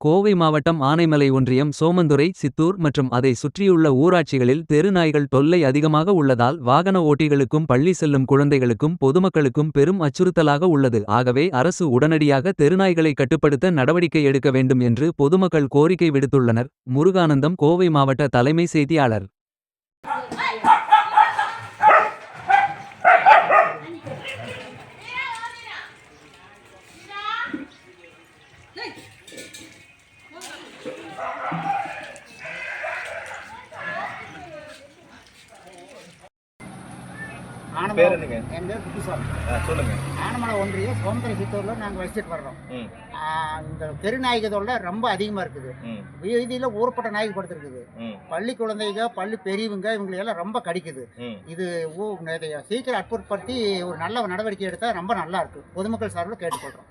கோவை மாவட்டம் ஆனைமலை ஒன்றியம் சோமந்துரை சித்தூர் மற்றும் அதை சுற்றியுள்ள ஊராட்சிகளில் தெருநாய்கள் தொல்லை அதிகமாக உள்ளதால் வாகன ஓட்டிகளுக்கும் பள்ளி செல்லும் குழந்தைகளுக்கும் பொதுமக்களுக்கும் பெரும் அச்சுறுத்தலாக உள்ளது ஆகவே அரசு உடனடியாக தெருநாய்களை கட்டுப்படுத்த நடவடிக்கை எடுக்க வேண்டும் என்று பொதுமக்கள் கோரிக்கை விடுத்துள்ளனர் முருகானந்தம் கோவை மாவட்ட தலைமை செய்தியாளர் பேர் என்னங்க? என் பேர் குப்புசாமி சொல்லுங்க. ஆனமலை ஒன்றியம் சோந்தர சித்தூரில் நாங்கள் வசிச்சுட்டு வர்றோம். இந்த தெருநாய்க தொல்லை ரொம்ப அதிகமாக இருக்குது. வீதியில் ஊர்பட்ட நாய்க்கு படுத்துருக்குது. பள்ளி குழந்தைங்க பள்ளி பெரியவங்க இவங்களையெல்லாம் ரொம்ப கடிக்குது. இது சீக்கிரம் அற்புதப்படுத்தி ஒரு நல்ல நடவடிக்கை எடுத்தால் ரொம்ப நல்லா இருக்கு. பொதுமக்கள் சார்பில் கேட்டுக்கொள்கிறோம்